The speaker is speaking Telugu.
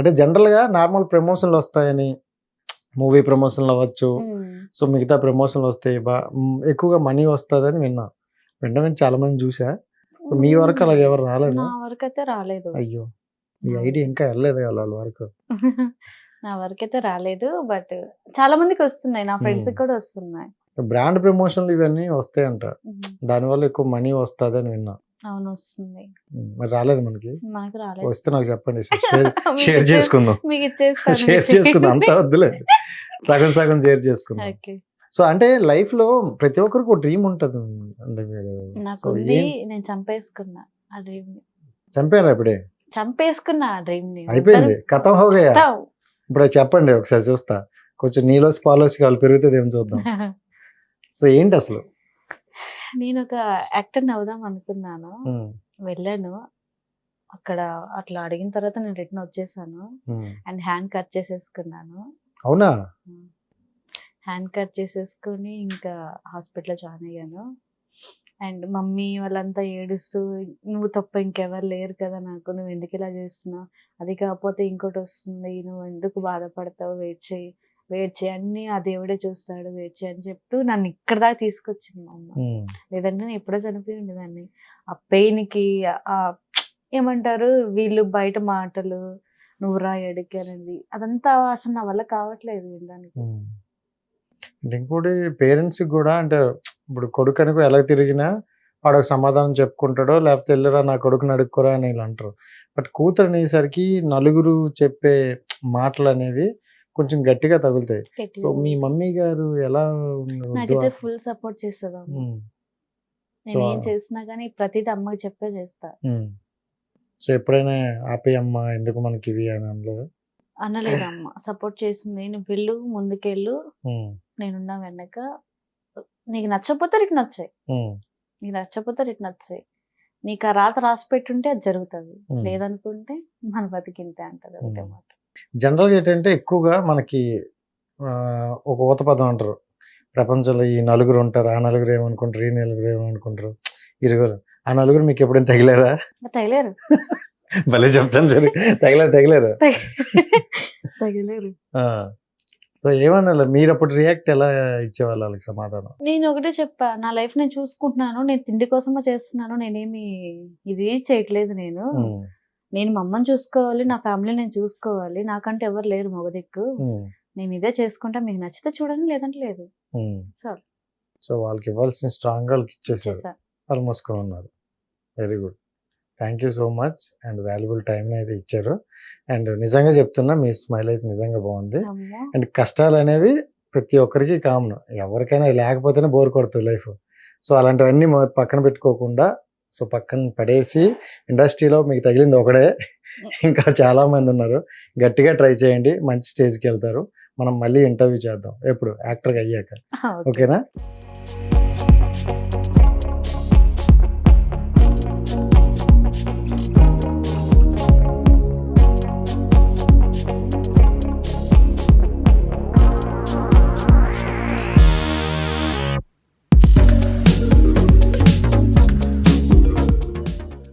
అంటే జనరల్గా నార్మల్ ప్రమోషన్లు వస్తాయని మూవీ ప్రమోషన్లు అవ్వచ్చు. సో మిగతా ప్రమోషన్లు వస్తాయి బా ఎక్కువగా మనీ వస్తుందని విన్నా. వెంటనే చాలా మంది చూసా సో మీ వరకు అలాగ ఎవరు రాలేదు? నా వరకు అయితే రాలేదు. అయ్యో! మీ నా- ఐడి ఇంకా వెళ్ళలేదు వాళ్ళ వరకు? నా వరకు అయితే రాలేదు. బట్ చాలా మందికి వస్తున్నాయి. నా ఫ్రెండ్స్. కూడా వస్తున్నాయి. బ్రాండ్ ప్రమోషన్లు ఇవన్నీ వస్తాయంట. దానివల్ల ఎక్కువ మనీ వస్తుందని విన్నా. అవును వస్తుంది మరి రాలేదు మనకి? మనకు రాలేదు. వస్తే నాకు చెప్పండి షేర్ చేసుకుందాం. మీకు ఇచ్చేస్తాను. షేర్ చేసుకుందాం. అంతా వద్దులే. సగం సగం షేర్ చేసుకుందాం. ఓకే. సో అంటే లైఫ్లో ప్రతి ఒక్కరికి ఒక డ్రీమ్ ఉంటది నాకు ఉంది నేను చంపేసుకున్నా ఆ డ్రీమ్ని చంపారా ఇప్పుడే? చంపేసుకున్నా ఆ డ్రీమ్ని అయిపోయింది కథం హోగయా. ఇప్పుడు చెప్పండి ఒకసారి చూస్తా. కొంచెం నీలోస్ పాలోస్ కావాలి పెరుగుతుంది ఏం చూద్దాం. సో ఏంటి అసలు? నేను ఒక యాక్టర్ అవుదాం అనుకున్నాను. వెళ్ళాను. అక్కడ అట్లా అడిగిన తర్వాత నేను రిటర్న్ వచ్చేసాను. అండ్ హ్యాండ్ కట్ చేసేసుకున్నాను. అవునా? హ్యాండ్ కట్ చేసేసుకొని ఇంకా హాస్పిటల్లో జాయిన్ అయ్యాను. అండ్ మమ్మీ వాళ్ళంతా ఏడుస్తూ నువ్వు తప్ప ఇంకెవరు లేరు కదా నాకు నువ్వు ఎందుకు ఇలా చేస్తున్నావు? అది కాకపోతే ఇంకోటి వస్తుంది. నువ్వు ఎందుకు బాధపడతావు? వెయిట్ చేయి వెయిట్ చేయి అన్ని ఆ దేవుడే చూస్తాడు వెయిట్ చేయి అని చెప్తూ నన్ను ఇక్కడ దాకా తీసుకొచ్చింది మా అమ్మ. లేదంటే నేను ఎప్పుడో చనిపోయి ఉండేదాన్ని. ఆ పెయిన్కి ఆ ఏమంటారు? వీళ్ళు బయట మాటలు నువ్వు రా ఎడికి అనేది. అదంతా అసలు నా వల్ల కావట్లేదు వినడానికి. అంటే ఇంకోటి పేరెంట్స్ కూడా అంటే ఇప్పుడు కొడుకు అనుకో ఎలా తిరిగినా వాడు ఒక సమాధానం చెప్పుకుంటాడో లేకపోతే వెళ్ళరా నా కొడుకుని అడుక్కోరా అని వీళ్ళు అంటారు. బట్ కూతురు అనేసరికి నలుగురు చెప్పే మాటలు అనేవి కొంచెం గట్టిగా తగులుతాయి. సో మీ మమ్మీ గారు ఎలా నాకైతే ఫుల్ సపోర్ట్ చేస్తుంది నేను ఏం చేసినా కానీ ప్రతిదీ అమ్మకి చెప్పే చేస్తా. సో ఎప్పుడైనా ఆపే అమ్మ ఎందుకు మనకి ఇవి అని అనలేదు? అనలేదు అమ్మ. సపోర్ట్ చేసింది నువ్వు వెళ్ళు ముందుకెళ్ళు. నేనున్నా వెనక. నీకు నచ్చకపోతే రిటర్న్ వచ్చాయి. నీకు నచ్చకపోతే రిటర్న్ వచ్చాయి. నీకు ఆ రాత రాసి పెట్టుంటే అది జరుగుతుంది. లేదనుకుంటే మన బతికింతే అంటది ఒకటే. మాట. జనరల్గా ఏంటంటే ఎక్కువగా మనకి ఆ, ఒక ఊత పదం అంటారు. ప్రపంచంలో ఈ నలుగురు ఉంటారు ఆ నలుగురు ఏమనుకుంటారు ఈ నలుగురు ఏమనుకుంటారు ఇరుగురు ఆ నలుగురు మీకు ఎప్పుడైనా తగిలారా? తగిలేరు. భలే చెప్తాను సరే. తగిలారు తగిలారు? తగిలేరు. సో ఏమన్నా మీరు అప్పుడు రియాక్ట్ ఎలా ఇచ్చేవాళ్ళు వాళ్ళకి సమాధానం? నేను ఒకటే చెప్పా నా లైఫ్ నేను చూసుకుంటున్నాను నేను తిండి కోసమే చేస్తున్నాను నేనేమి ఇది చేయట్లేదు నేను. నేను మా అమ్మని చూసుకోవాలి నా ఫ్యామిలీ నేను చూసుకోవాలి నాకంటే ఎవరు లేరు మగ దిక్కు ఉమ్, నేను ఇదే చేసుకుంటా మీకు నచ్చితే చూడండి లేదంటే లేదు. సార్. సో వాళ్ళకి ఇవ్వాల్సిన స్ట్రాంగ్ వాళ్ళకి ఇచ్చేసారు. చేసా వాళ్ళు ఉన్నారు. Very good thank you so much and valuable time అయితే ఇచ్చారు. అండ్ నిజంగా చెప్తున్నా మీ స్మైల్ అయితే నిజంగా బాగుంది. అండ్ కష్టాలు అనేవి ప్రతి ఒక్కరికి కామన్ ఎవరికైనా లేకపోతేనే బోర్ కొడుతుంది లైఫ్ సో అలాంటివన్నీ పక్కన పెట్టుకోకుండా సో పక్కన పడేసి ఇండస్ట్రీలో మీకు తగిలింది ఒకడే. ఇంకా చాలా మంది ఉన్నారు. గట్టిగా ట్రై చేయండి. మంచి స్టేజ్కి వెళ్తారు. మనం మళ్ళీ ఇంటర్వ్యూ చేద్దాం. ఎప్పుడు? యాక్టర్గా అయ్యాక. ఓకే. ఓకేనా?